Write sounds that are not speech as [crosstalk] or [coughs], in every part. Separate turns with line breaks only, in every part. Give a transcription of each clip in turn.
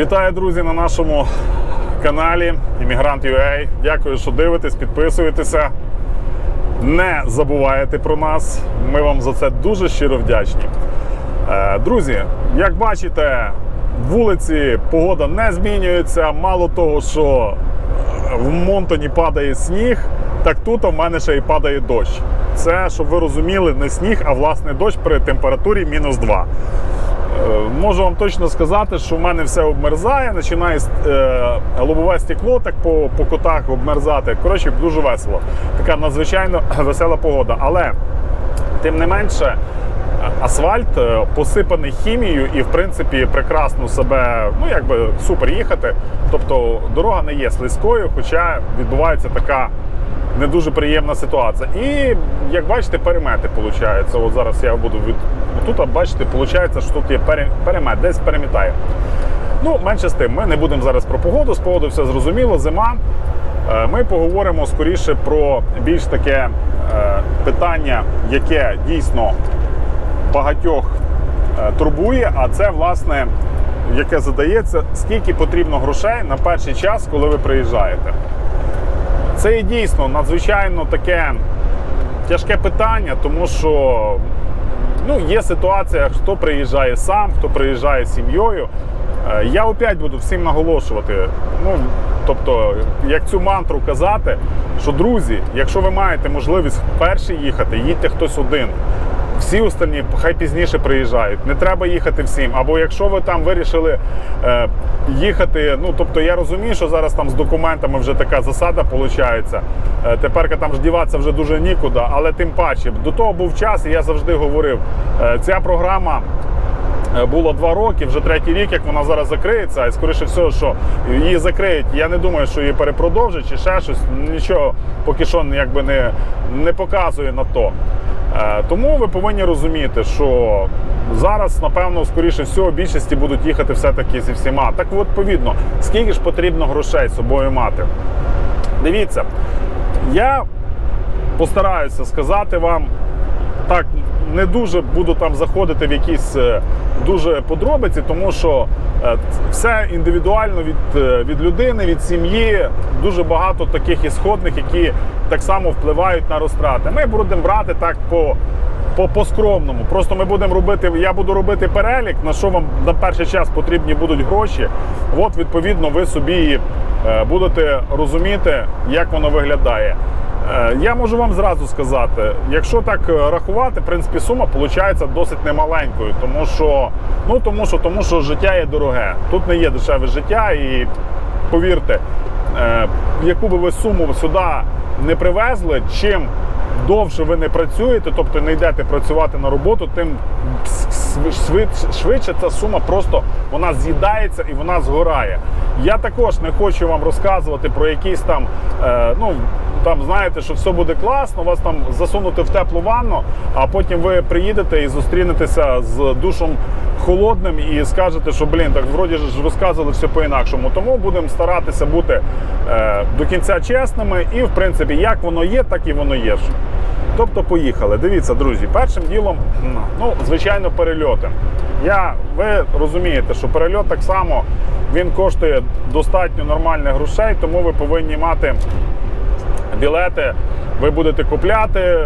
Вітаю, друзі, на нашому каналі Іммігрант.ua. Дякую, що дивитесь, підписуєтеся. Не забуваєте про нас. Ми вам за це дуже щиро вдячні. Е, Друзі, як бачите, вулиці погода не змінюється. Мало того, що в Монтоні падає сніг, так тут в мене ще й падає дощ. Це, щоб ви розуміли, не сніг, а власне дощ при температурі мінус 2. Е, Можу вам точно сказати, що в мене все обмерзає, починає е, лобове стекло так по, по котах обмерзати. Коротше, дуже весело. Така надзвичайно [coughs] весела погода. Але тим не менше, асфальт е, посипаний хімією і, в принципі, прекрасно себе, ну якби супер їхати. Тобто дорога не є слизькою, хоча відбувається така не дуже приємна ситуація. І як бачите, перемети виходить. От зараз я буду від тут, бачите, виходить, що тут є перемет, десь перемітає. Ну, менше з тим, ми не будемо зараз про погоду. З погоду все зрозуміло, зима. Е, Ми поговоримо скоріше про більш таке е, питання, яке дійсно багатьох е, турбує, а це власне яке задається, скільки потрібно грошей на перший час, коли ви приїжджаєте. Це і дійсно надзвичайно таке тяжке питання, тому що ну, є ситуація, хто приїжджає сам, хто приїжджає з сім'єю. Е, Я опять буду всім наголошувати. Ну, тобто, як цю мантру казати, що друзі, якщо ви маєте можливість вперше їхати, їдьте хтось один. Всі остальні хай пізніше приїжджають. Не треба їхати всім. Або якщо ви там вирішили е, їхати, ну тобто я розумію, що зараз там з документами вже така засада виходить. Е, тепер там ж діватися вже дуже нікуди, але тим паче до того був час, і я завжди говорив, е, ця програма. Е, Було два роки, вже третій рік, як вона зараз закриється, і скоріше всього, що її закриють. Я не думаю, що її перепродовжать чи ще щось. Нічого поки що якби не, не показує на то. Е, Тому ви повинні розуміти, що зараз, напевно, скоріше всього, більшості будуть їхати все-таки зі всіма. Так відповідно, скільки ж потрібно грошей з собою мати? Дивіться, я постараюся сказати вам так не дуже буду там заходити в якісь е, дуже подробиці, тому що е, все індивідуально від, е, від людини, від сім'ї. Дуже багато таких ісходних, які так само впливають на розтрати. Ми будемо брати так по. По, по скромному. Просто ми будемо робити, я буду робити перелік, на що вам на перший час потрібні будуть гроші. От, відповідно, ви собі будете розуміти, як воно виглядає. Е, Я можу вам зразу сказати, якщо так е, рахувати, в принципі, сума виходить досить немаленькою, тому що, ну, тому що, тому що життя є дороге. Тут не є дешеве життя, і повірте, е, яку би ви суму сюди не привезли, чим довше ви не працюєте, тобто не йдете працювати на роботу, тим швидше, ця сума просто вона з'їдається і вона згорає. Я також не хочу вам розказувати про якісь там, ну там знаєте, що все буде класно, вас там засунути в теплу ванну, а потім ви приїдете і зустрінетеся з душом холодним і скажете, що блін, так вроді ж розказували все по-інакшому. Тому будемо старатися бути е, до кінця чесними, і в принципі, як воно є, так і воно є. Тобто поїхали. Дивіться, друзі, першим ділом, ну, звичайно, перельоти. Я, ви розумієте, що перельот так само він коштує достатньо нормальних грошей, тому ви повинні мати білети, ви будете купляти.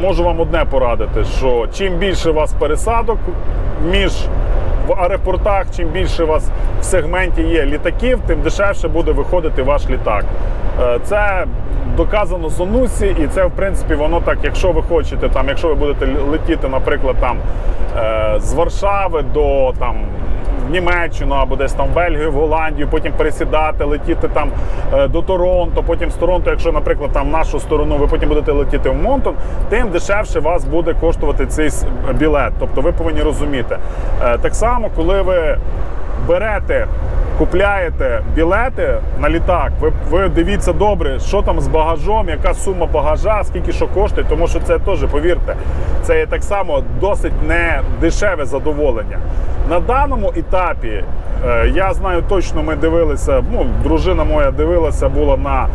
Можу вам одне порадити, що чим більше у вас пересадок між в аеропортах, чим більше у вас в сегменті є літаків, тим дешевше буде виходити ваш літак. Е, Це доказано з і це в принципі воно так, якщо ви хочете, там, якщо ви будете летіти, наприклад, там е, з Варшави до там. В Німеччину або десь там в Бельгію, в Голландію, потім пересідати, летіти там е, до Торонто, потім з Торонто, якщо, наприклад, там нашу сторону, ви потім будете летіти в Монтон, тим дешевше вас буде коштувати цей білет. Тобто ви повинні розуміти. Е, Так само, коли ви берете, купляєте білети на літак, ви, ви дивіться добре, що там з багажом, яка сума багажа, скільки що коштує, тому що це теж, повірте, це є так само досить не дешеве задоволення. На даному етапі е, я знаю точно, ми дивилися, ну, дружина моя дивилася, була на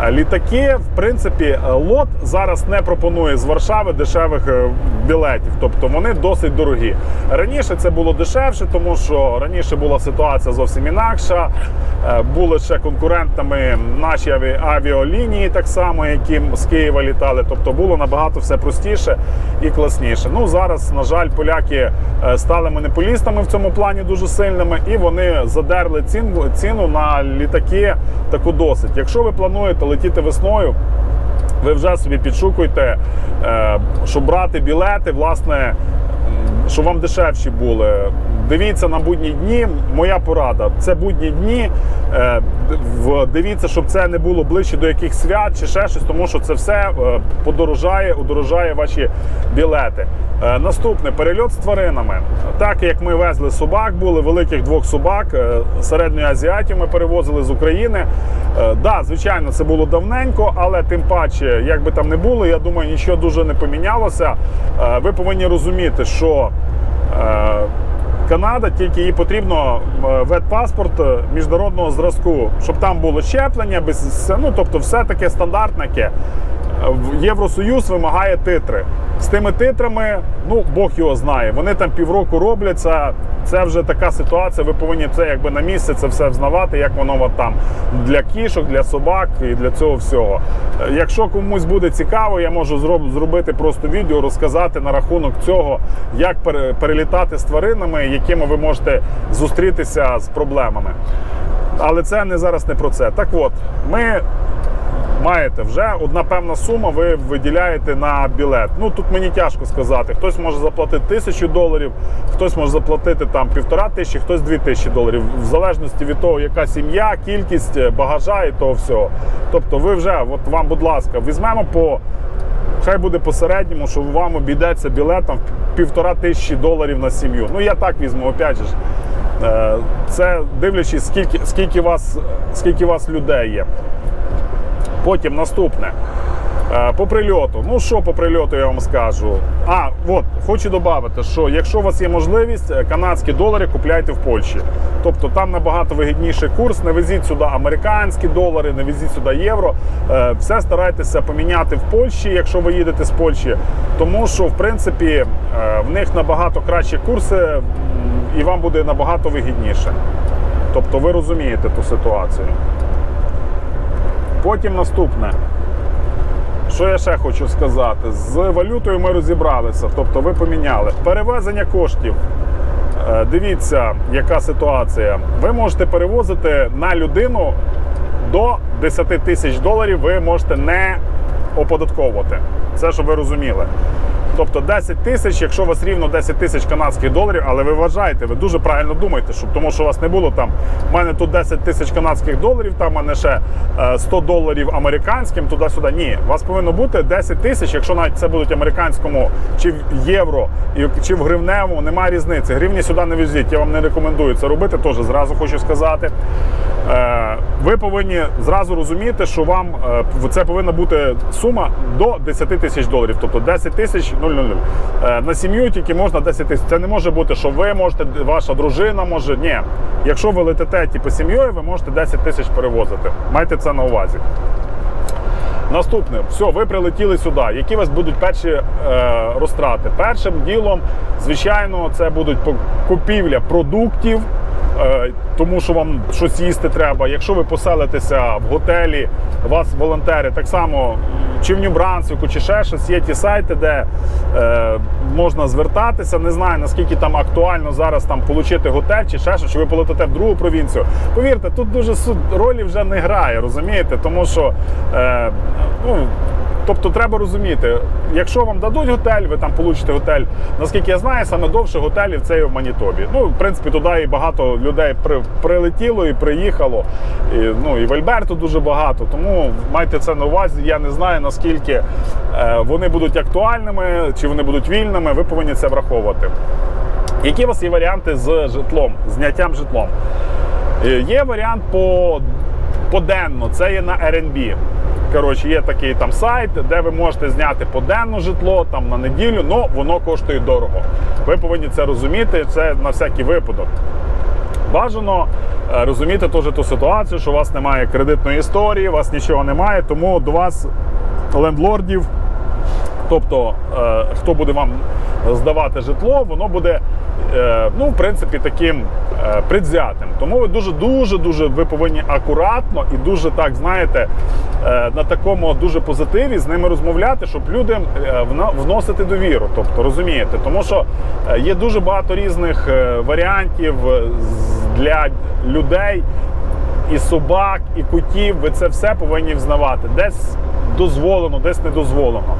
Е, Літаки, в принципі, лот зараз не пропонує з Варшави дешевих е, білетів, тобто вони досить дорогі. Раніше це було дешевше, тому що раніше була ситуація зовсім інакша. Е, Були ще конкурентами наші аві- авіалінії, так само, які з Києва літали. Тобто було набагато все простіше і класніше. Ну зараз, на жаль, поляки е, стали монополістами в цьому плані дуже сильними, і вони задерли ціну, на літаки таку досить. Якщо ви плануєте летіти весною, ви вже собі підшукуйте, е, щоб брати білети, власне, щоб вам дешевші були. Дивіться на будні дні. Моя порада це будні дні. Е, Дивіться, щоб це не було ближче до яких свят чи ще щось, тому що це все е, подорожає, удорожає ваші білети. Е, Наступне перельот з тваринами. Так як ми везли собак, були великих двох собак, середньої азіатів ми перевозили з України. Е, Да, звичайно, це було давненько, але тим паче, як би там не було, я думаю, нічого дуже не помінялося. Ви повинні розуміти, що Канада, тільки їй потрібно е, ветпаспорт е, міжнародного зразку, щоб там було щеплення, без ну тобто, все таке стандартне. Євросоюз вимагає титри. З тими титрами, ну Бог його знає. Вони там півроку робляться. Це вже така ситуація. Ви повинні це якби на місці це все взнавати, як воно от там для кішок, для собак і для цього всього. Якщо комусь буде цікаво, я можу зроб- зробити просто відео, розказати на рахунок цього, як перелітати з тваринами, якими ви можете зустрітися з проблемами. Але це не зараз не про це. Так от, ми маєте вже одна певна сума, ви виділяєте на білет. Ну тут мені тяжко сказати. Хтось може заплатити тисячу доларів, хтось може заплатити там півтора тисячі, хтось дві тисячі доларів, в залежності від того, яка сім'я, кількість е, багажа і того всього. Тобто, ви вже, от вам, будь ласка, візьмемо по. Хай буде по середньому, що вам обійдеться білетом в півтора тисячі доларів на сім'ю. Ну я так візьму, опять же. Е, Це дивлячись, скільки, скільки, вас, скільки вас людей є. Потім наступне. Е, По прильоту. Ну що по прильоту я вам скажу? А, от, хочу додати, що якщо у вас є можливість, е, канадські долари купляйте в Польщі. Тобто там набагато вигідніший курс. Не везіть сюди американські долари, не везіть сюди євро. Е, Все старайтеся поміняти в Польщі, якщо ви їдете з Польщі. Тому що, в принципі, в них набагато кращі курси і вам буде набагато вигідніше. Тобто ви розумієте ту ситуацію. Потім наступне. Що я ще хочу сказати? З валютою ми розібралися, тобто ви поміняли. Перевезення коштів. Е, Дивіться, яка ситуація. Ви можете перевозити на людину до 10 тисяч доларів, ви можете не оподатковувати. Це щоб ви розуміли. Тобто 10 тисяч, якщо у вас рівно 10 тисяч канадських доларів, але ви вважаєте, ви дуже правильно думаєте, щоб тому що у вас не було там. У мене тут 10 тисяч канадських доларів, там у мене ще е, 100 доларів американським, туди-сюди. Ні, у вас повинно бути 10 тисяч, якщо навіть це будуть американському чи в євро, чи в гривневому, немає різниці. Гривні сюди не везіть. Я вам не рекомендую це робити. Теж зразу хочу сказати. Е, Ви повинні зразу розуміти, що вам е, це повинна бути сума до 10 тисяч доларів, тобто 10 тисяч 000. Е, На сім'ю тільки можна 10 тисяч. Це не може бути, що ви можете, ваша дружина може. Ні. Якщо ви летите типу, сім'єю, ви можете 10 тисяч перевозити. Майте це на увазі. Наступне, все, ви прилетіли сюди. Які у вас будуть перші е, розтрати? Першим ділом, звичайно, це будуть купівля продуктів, тому що вам щось їсти треба. Якщо ви поселитеся в готелі, вас волонтери так само чи в Нью-Брансвіку, чи ще щось, є ті сайти, де е, можна звертатися. Не знаю наскільки там актуально зараз там отримати готель чи ще щось, чи ви полетите в другу провінцію. Повірте, тут дуже ролі вже не грає, розумієте? Тому що е, ну, Тобто треба розуміти, якщо вам дадуть готель, ви там получите готель. Наскільки я знаю, саме довше готелів це і в Манітобі. Ну, в принципі, туди і багато людей при, прилетіло і приїхало. І, ну, і в Альберту дуже багато. Тому майте це на увазі. Я не знаю наскільки е, вони будуть актуальними чи вони будуть вільними. Ви повинні це враховувати. Які у вас є варіанти з житлом, зняттям житлом? Е, Є варіант по поденно, це є на Airbnb. Коротше, є такий там сайт, де ви можете зняти поденне житло там на неділю, але воно коштує дорого. Ви повинні це розуміти, це на всякий випадок. Бажано е, розуміти теж ту ситуацію, що у вас немає кредитної історії, у вас нічого немає, тому до вас лендлордів, тобто е, хто буде вам здавати житло, воно буде е, ну, в принципі таким е, предвзятим. Тому ви дуже дуже дуже ви повинні акуратно і дуже так знаєте. На такому дуже позитиві з ними розмовляти, щоб людям вносити довіру. Тобто розумієте, тому що є дуже багато різних варіантів для людей, і собак, і котів. Ви це все повинні взнавати. Десь дозволено, десь не дозволено.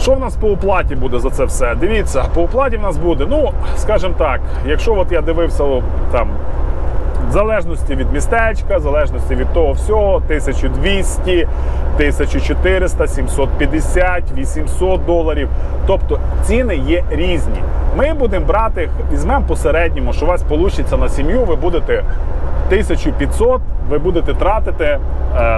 Що в нас по оплаті буде за це все? Дивіться, по оплаті в нас буде, ну, скажімо так, якщо от я дивився там. В залежності від містечка, залежності від того всього, 1200, 1400, 750, 800 доларів. Тобто ціни є різні. Ми будемо брати, візьмемо по середньому, що у вас вийде на сім'ю, ви будете 1500, ви будете тратити е,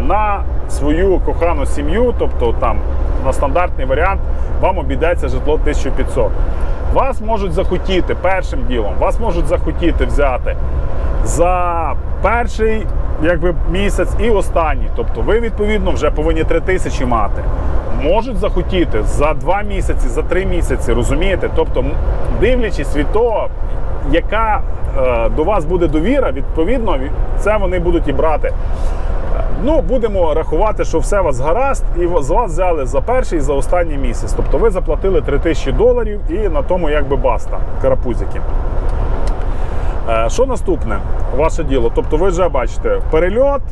на свою кохану сім'ю, тобто там на стандартний варіант вам обійдеться житло 1500. Вас можуть захотіти першим ділом, вас можуть захотіти взяти за перший якби, місяць і останній. Тобто ви відповідно вже повинні 3 тисячі мати. Можуть захотіти за 2 місяці, за 3 місяці, розумієте? Тобто, дивлячись від того, яка е, до вас буде довіра, відповідно, це вони будуть і брати. Ну, будемо рахувати, що все у вас гаразд, і з вас взяли за перший і за останній місяць. Тобто ви заплатили 3 тисячі доларів і на тому якби баста, карапузики. Е, Що наступне? Ваше діло. Тобто ви вже бачите перельот,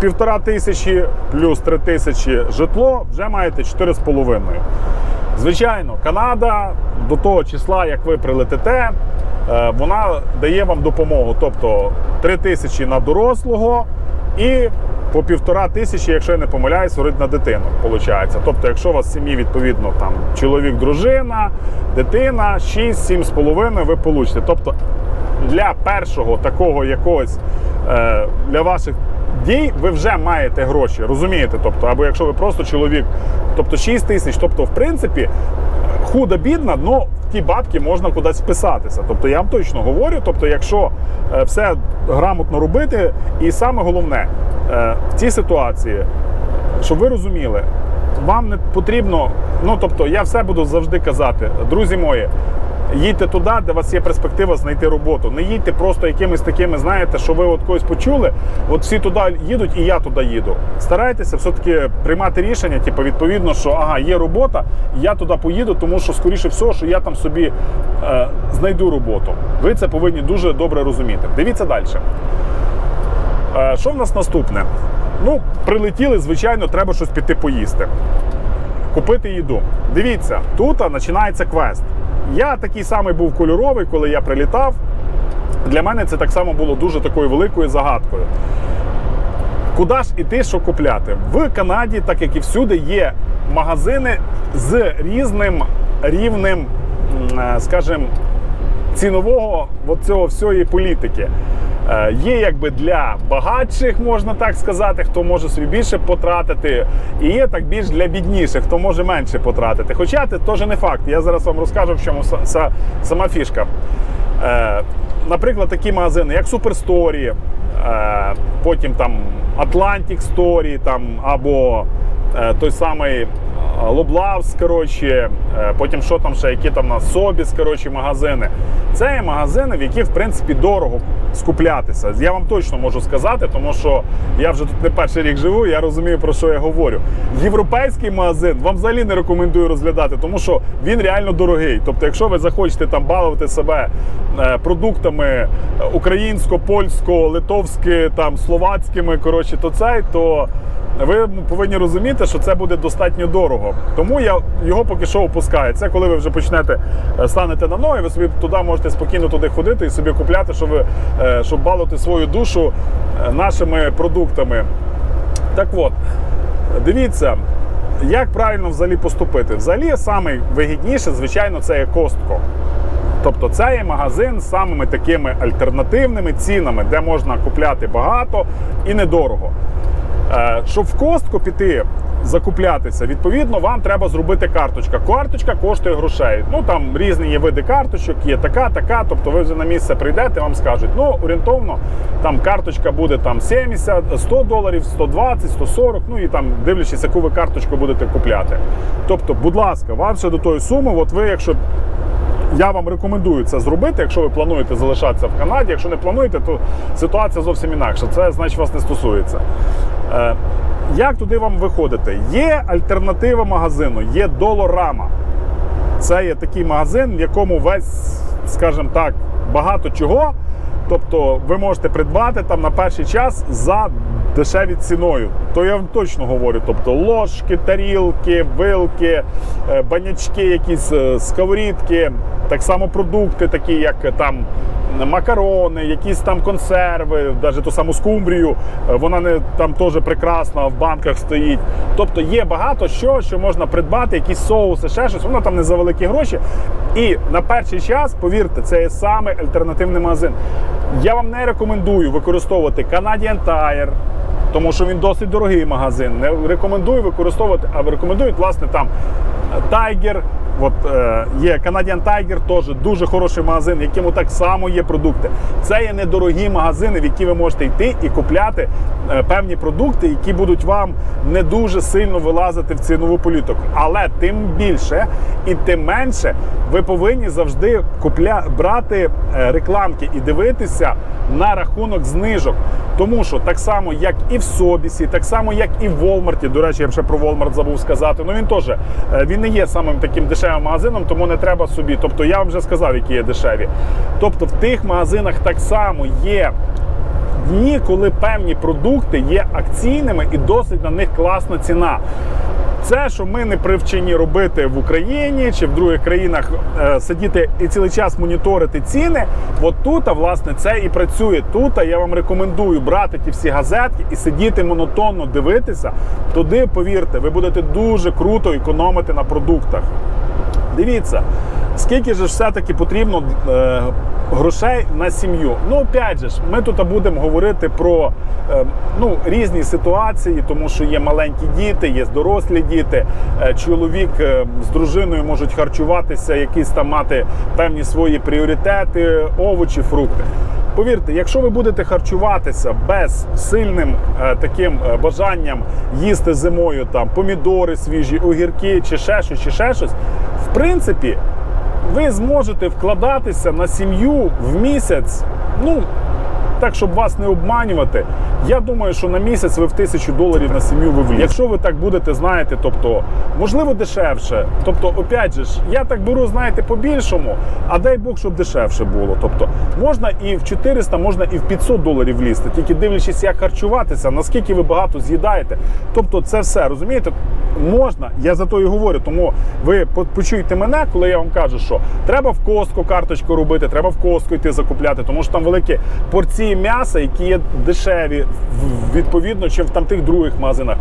півтора тисячі плюс три тисячі житло, вже маєте 4,5. Звичайно, Канада до того числа, як ви прилетите, е, вона дає вам допомогу. Тобто 3 тисячі на дорослого і по півтора тисячі, якщо я не помиляюсь, горить на дитину. Получається. Тобто, якщо у вас в сім'ї, відповідно, там чоловік, дружина, дитина, 6-7 з половиною ви получите. Тобто для першого такого якогось е, для ваших дій ви вже маєте гроші, розумієте? Тобто, або якщо ви просто чоловік, тобто 6 тисяч, тобто, в принципі, худо бідна, в ті бабки можна кудись вписатися. Тобто я вам точно говорю, тобто, якщо е, все грамотно робити, і саме головне в цій ситуації, щоб ви розуміли, вам не потрібно, ну тобто, я все буду завжди казати, друзі мої. Їдьте туди, де у вас є перспектива знайти роботу. Не їдьте просто якимись такими, знаєте, що ви от когось почули. От всі туди їдуть, і я туди їду. Старайтеся все-таки приймати рішення, типу, відповідно, що ага, є робота, я туди поїду, тому що, скоріше всього, що я там собі е, знайду роботу. Ви це повинні дуже добре розуміти. Дивіться далі. Е, що в нас наступне? Ну, прилетіли, звичайно, треба щось піти поїсти купити їду. Дивіться, тут починається квест. Я такий самий був кольоровий, коли я прилітав. Для мене це так само було дуже такою великою загадкою. Куди ж іти, що купляти? В Канаді, так як і всюди, є магазини з різним рівнем, е, скажімо, цінового от цього всієї політики. Е, Є якби для багатших, можна так сказати, хто може собі більше потратити, і є так більш для бідніших, хто може менше потратити. Хоча це теж не факт. Я зараз вам розкажу, в чому са- са- сама фішка. Е, Наприклад, такі магазини, як Superstory, е, потім там Atlantic Story, там, або той самий Лоблавс, коротше, е, потім що там ще, які там на Собіс, коротше, магазини. Це є магазини, в яких, в принципі, дорого скуплятися. Я вам точно можу сказати, тому що я вже тут не перший рік живу, я розумію, про що я говорю. Європейський магазин вам взагалі не рекомендую розглядати, тому що він реально дорогий. Тобто, якщо ви захочете там балувати себе е, продуктами українсько, польсько, литовськи, там словацькими, коротше, то цей, то ви повинні розуміти, що це буде достатньо дорого. Тому я його поки що опускаю. Це коли ви вже почнете е, станете на ноги, ви собі туди можете спокійно туди ходити і собі купляти, щоб, ви, е, щоб балувати свою душу е, нашими продуктами. Так от, дивіться, як правильно взагалі поступити. Взагалі, найвигідніше, звичайно, це є костко. Тобто це є магазин з самими такими альтернативними цінами, де можна купляти багато і недорого. Е, Щоб в костку піти, закуплятися, відповідно, вам треба зробити карточка. Карточка коштує грошей. Ну там різні є види карточок, є така, така. Тобто ви вже на місце прийдете, вам скажуть, ну орієнтовно там карточка буде там 70, 100 доларів, 120, 140, ну і там дивлячись, яку ви карточку будете купляти. Тобто, будь ласка, вам ще до тої суми, от ви, якщо я вам рекомендую це зробити, якщо ви плануєте залишатися в Канаді. Якщо не плануєте, то ситуація зовсім інакша. Це значить вас не стосується. Е, як туди вам виходити? Є альтернатива магазину, є Долорама. Це є такий магазин, в якому весь, скажімо так, багато чого. Тобто ви можете придбати там на перший час за дешеві ціною. То я вам точно говорю. Тобто ложки, тарілки, вилки, е, банячки, якісь е, сковорідки, так само продукти, такі як е, там макарони, якісь там консерви, навіть ту саму скумбрію, вона не там теж прекрасна, в банках стоїть. Тобто є багато що, що можна придбати, якісь соуси, ще щось, воно там не за великі гроші. І на перший час, повірте, це є саме альтернативний магазин. Я вам не рекомендую використовувати Canadian Tire, тому що він досить дорогий магазин. Не рекомендую використовувати, а рекомендують, власне, там Tiger. От е, є Canadian Tiger, теж дуже хороший магазин, в якому так само є продукти. Це є недорогі магазини, в які ви можете йти і купляти е, певні продукти, які будуть вам не дуже сильно вилазити в цінову політику. Але тим більше і тим менше ви повинні завжди купля... брати е, рекламки і дивитися на рахунок знижок. Тому що так само, як і в Собісі, так само, як і в Walmart, до речі, я ще про Walmart забув сказати. Ну він теж е, він не є самим таким дешевим магазином, тому не треба собі. Тобто я вам вже сказав, які є дешеві. Тобто в тих магазинах так само є. Дні, коли певні продукти є акційними і досить на них класна ціна. Це, що ми не привчені робити в Україні чи в других країнах, е, сидіти і цілий час моніторити ціни. От тут, власне, це і працює. Тут я вам рекомендую брати ті всі газетки і сидіти монотонно дивитися. Туди, повірте, ви будете дуже круто економити на продуктах. Дивіться, скільки ж все-таки потрібно е, грошей на сім'ю. Ну, опять же ми тут будемо говорити про е, ну, різні ситуації, тому що є маленькі діти, є дорослі діти. Е, чоловік е, з дружиною можуть харчуватися, якісь там мати певні свої пріоритети, овочі, фрукти. Повірте, якщо ви будете харчуватися без сильним е, таким е, бажанням їсти зимою там помідори свіжі, огірки чи ще щось, чи ще щось, в принципі, ви зможете вкладатися на сім'ю в місяць. Ну, так, щоб вас не обманювати, я думаю, що на місяць ви в тисячу доларів на сім'ю ви влізете. Якщо ви так будете, знаєте, тобто, можливо, дешевше. Тобто, опять же ж, я так беру, знаєте, по-більшому, а дай Бог, щоб дешевше було. Тобто, можна і в 400, можна і в 500 доларів влізти, тільки дивлячись, як харчуватися, наскільки ви багато з'їдаєте. Тобто, це все, розумієте? Можна, я за то і говорю. Тому ви по- почуйте мене, коли я вам кажу, що треба в костку карточку робити, треба в костку йти закупляти, тому що там великі порції м'яса, які є дешеві відповідно, чим в там тих других магазинах.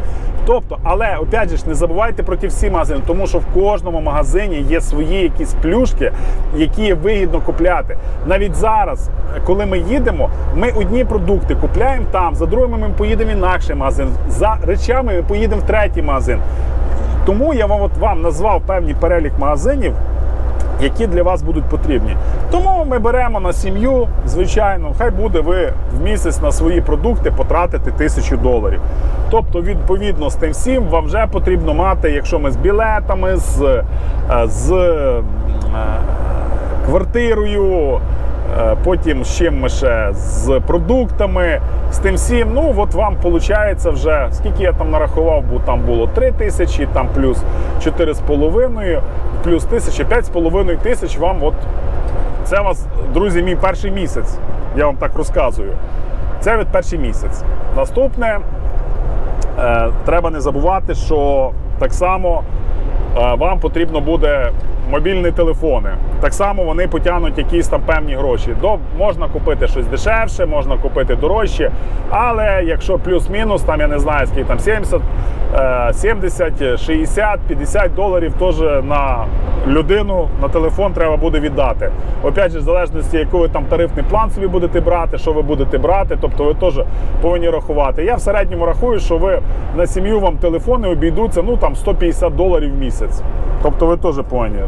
Тобто, але опять же ж, не забувайте про ті всі магазини, тому що в кожному магазині є свої якісь плюшки, які вигідно купляти. Навіть зараз, коли ми їдемо, ми одні продукти купляємо там, за другими ми поїдемо в інакший магазин, за речами ми поїдемо в третій магазин. Тому я вам от вам назвав певний перелік магазинів, які для вас будуть потрібні. Тому ми беремо на сім'ю, звичайно, хай буде ви в місяць на свої продукти потратити тисячу доларів. Тобто, відповідно з тим всім, вам вже потрібно мати, якщо ми з білетами, з, е, з е, квартирою. Е, Потім з чим ще з продуктами, з тим всім. Ну от вам виходить вже скільки я там нарахував, бо там було 3 тисячі, там плюс 4,5, плюс тисячі, 5,5 тисяч вам. От це вас, друзі, мій перший місяць. Я вам так розказую. Це від перший місяць. Наступне е, треба не забувати, що так само е, вам потрібно буде мобільні телефони. Так само вони потягнуть якісь там певні гроші. До, можна купити щось дешевше, можна купити дорожче. Але якщо плюс-мінус, там я не знаю, скільки там 70 е, 70, 60, 50 доларів теж на людину на телефон треба буде віддати. Опять же, в залежності, який ви там тарифний план собі будете брати, що ви будете брати, тобто ви теж повинні рахувати. Я в середньому рахую, що ви на сім'ю вам телефони обійдуться ну там 150 доларів в місяць. Тобто ви теж повинні.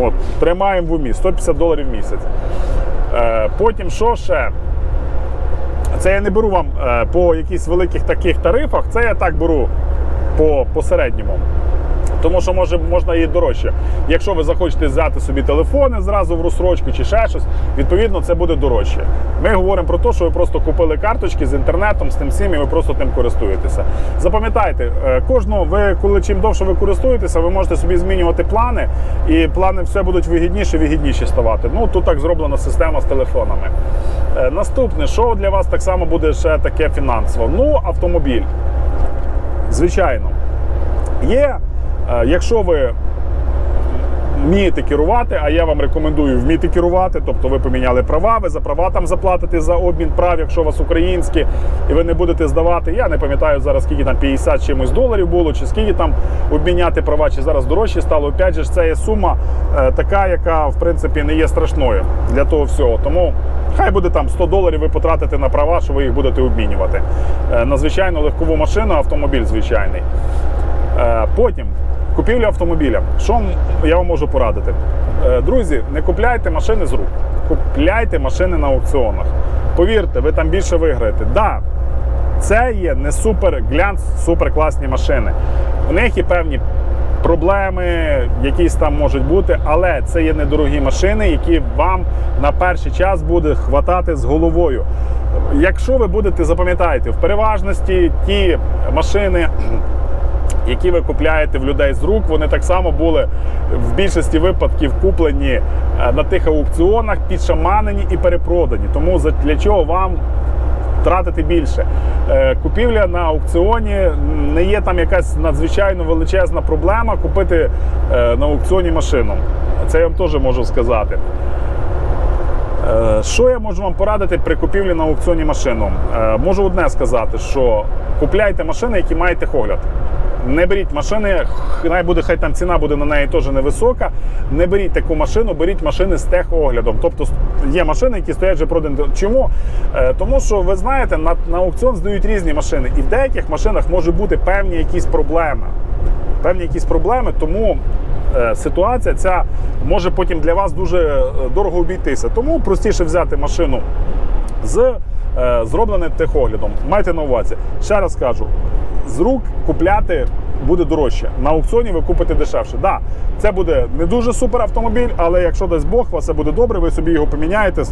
От, тримаємо в умі 150 доларів в місяць. Е, потім що ще? Це я не беру вам е, по якихось великих таких тарифах, це я так беру по, по середньому. Тому що може можна і дорожче. Якщо ви захочете взяти собі телефони зразу в розсрочку чи ще щось, відповідно це буде дорожче. Ми говоримо про те, що ви просто купили карточки з інтернетом, з тим всім, і ви просто тим користуєтеся. Запам'ятайте, е, кожного ви, коли чим довше ви користуєтеся, ви можете собі змінювати плани, і плани все будуть вигідніші, вигідніші ставати. Ну тут так зроблена система з телефонами. Е, Наступне, що для вас так само буде ще таке фінансово? Ну, автомобіль. Звичайно. Є, е, якщо ви вмієте керувати, а я вам рекомендую вміти керувати, тобто ви поміняли права, ви за права там заплатите за обмін прав, якщо у вас українські, і ви не будете здавати. Я не пам'ятаю зараз, скільки там 50 чимось доларів було, чи скільки там обміняти права, чи зараз дорожче стало. Опять же, це є сума е, така, яка в принципі не є страшною для того всього. Тому хай буде там 100 доларів ви потратите на права, що ви їх будете обмінювати. Е, на звичайну легкову машину, автомобіль звичайний. Е, Потім купівля автомобіля. Що я вам можу порадити? Е, Друзі, не купляйте машини з рук, купляйте машини на аукціонах. Повірте, ви там більше виграєте. Да, це є не супер глянц, супер класні машини. У них є певні проблеми, якісь там можуть бути, але це є недорогі машини, які вам на перший час буде хватати з головою. Якщо ви будете, запам'ятайте, в переважності ті машини які ви купляєте в людей з рук, вони так само були в більшості випадків куплені е, на тих аукціонах, підшаманені і перепродані. Тому для чого вам тратити більше? Е, Купівля на аукціоні не є там якась надзвичайно величезна проблема купити е, на аукціоні машину. Це я вам теж можу сказати. Що я можу вам порадити при купівлі на аукціоні машину? Можу одне сказати, що купляйте машини, які мають техогляд. Не беріть машини, хай буде, хай там ціна буде на неї теж невисока. Не беріть таку машину, беріть машини з техоглядом. Тобто є машини, які стоять вже продані. Чому? Е, Тому що ви знаєте, на, на аукціон здають різні машини, і в деяких машинах може бути певні якісь проблеми. Певні якісь проблеми, тому е, ситуація ця може потім для вас дуже е, дорого обійтися. Тому простіше взяти машину з зробленим техоглядом. Майте на увазі. Ще раз кажу, з рук купляти буде дорожче. На аукціоні ви купите дешевше. Да, це буде не дуже супер автомобіль, але якщо дасть Бог, у вас все буде добре, ви собі його поміняєте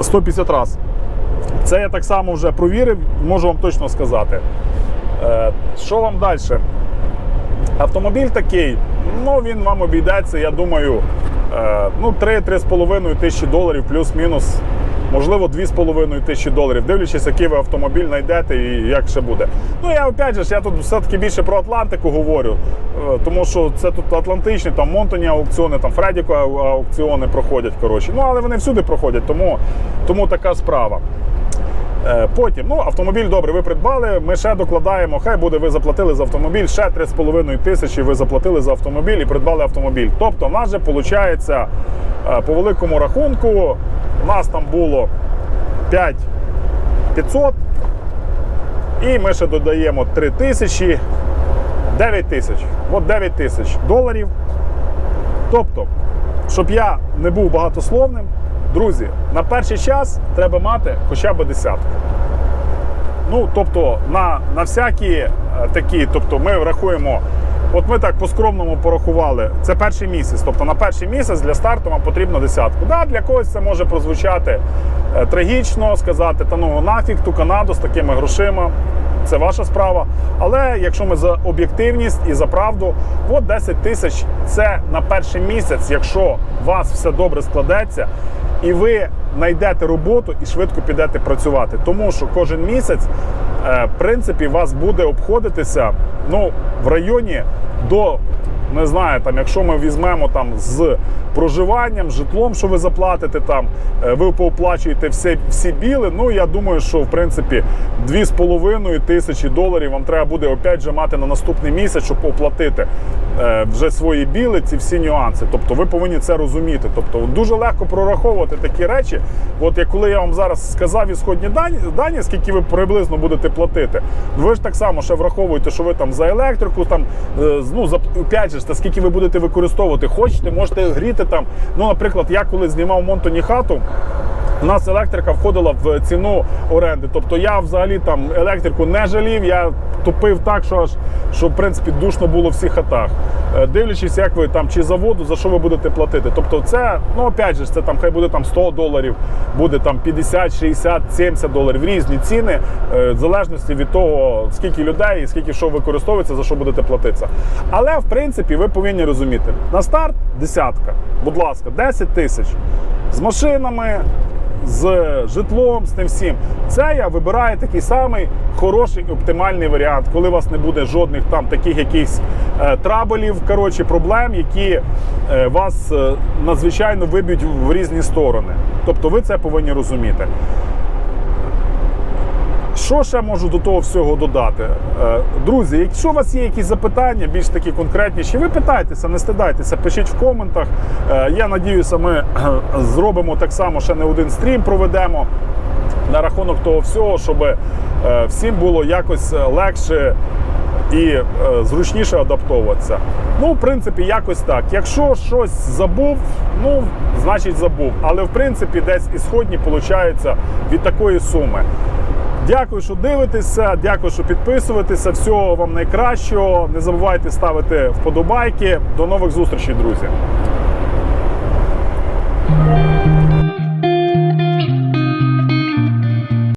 150 разів. Це я так само вже провірив, можу вам точно сказати. Е, Що вам далі? Автомобіль такий, ну він вам обійдеться, я думаю, е, ну 3-3,5 тисячі доларів, плюс-мінус, можливо, 2,5 тисячі доларів, дивлячись, який ви автомобіль знайдете і як ще буде. Ну я опять же, я тут все-таки більше про Атлантику говорю, е, тому що це тут Атлантичні, там Монтоні аукціони, там Фредіко аукціони проходять. коротше. Ну, але вони всюди проходять, тому, тому така справа. Е, Потім, ну, автомобіль добре, ви придбали, ми ще докладаємо, хай буде, ви заплатили за автомобіль, ще 3,5 тисячі ви заплатили за автомобіль і придбали автомобіль. Тобто, в нас же виходить, по великому рахунку, у нас там було 5500, і ми ще додаємо 3 тисячі, 9 тисяч. От 9 тисяч доларів. Тобто, щоб я не був багатословним, друзі, на перший час треба мати хоча б десятку. Ну, тобто, на, на всякі е, такі, тобто ми рахуємо, от ми так по-скромному порахували, це перший місяць. Тобто на перший місяць для старту вам потрібно десятку. Да, для когось це може прозвучати е, трагічно, сказати, та ну нафіг ту Канаду з такими грошима. Це ваша справа. Але якщо ми за об'єктивність і за правду, от 10 тисяч це на перший місяць, якщо у вас все добре складеться, і ви знайдете роботу і швидко підете працювати. Тому що кожен місяць, е, в принципі, вас буде обходитися ну, в районі до не знаю, там, якщо ми візьмемо там з проживанням, житлом, що ви заплатите, там е, ви пооплачуєте всі, всі біли. Ну я думаю, що в принципі 2,5 тисячі доларів вам треба буде опять же мати на наступний місяць, щоб оплатити е, вже свої біли, ці всі нюанси. Тобто ви повинні це розуміти. Тобто дуже легко прораховувати такі речі. От як коли я вам зараз сказав ісходні дані, дані, скільки ви приблизно будете платити, ви ж так само ще враховуєте, що ви там за електрику, там е, ну за 5 бачиш, та скільки ви будете використовувати. Хочете, можете гріти там. Ну, наприклад, я коли знімав Монтоні хату. У нас електрика входила в ціну оренди. Тобто я взагалі там електрику не жалів, я топив так, що аж що в принципі душно було в всіх хатах. Е, Дивлячись, як ви там чи за воду, за що ви будете платити. Тобто, це, ну опять же, це там хай буде там 100 доларів, буде там 50, 60, 70 доларів. Різні ціни, е, в залежності від того, скільки людей і скільки що використовується, за що будете платитися. Але в принципі ви повинні розуміти, на старт десятка, будь ласка, 10 тисяч з машинами з житлом, з тим всім. Це я вибираю такий самий хороший оптимальний варіант, коли у вас не буде жодних там таких якихось е, трабелів, коротше, проблем, які е, вас е, надзвичайно виб'ють в різні сторони. Тобто ви це повинні розуміти. Що ще можу до того всього додати? Е, Друзі, якщо у вас є якісь запитання, більш такі конкретніші, ви питайтеся, не стидайтеся, пишіть в коментах. Е, Я надіюся, ми зробимо так само, ще не один стрім проведемо на рахунок того всього, щоб е, всім було якось легше і е, зручніше адаптовуватися. Ну, в принципі, якось так. Якщо щось забув, ну значить забув. Але в принципі десь ісходні виходить від такої суми. Дякую, що дивитеся, дякую, що підписуєтеся. Всього вам найкращого. Не забувайте ставити вподобайки. До нових зустрічей, друзі.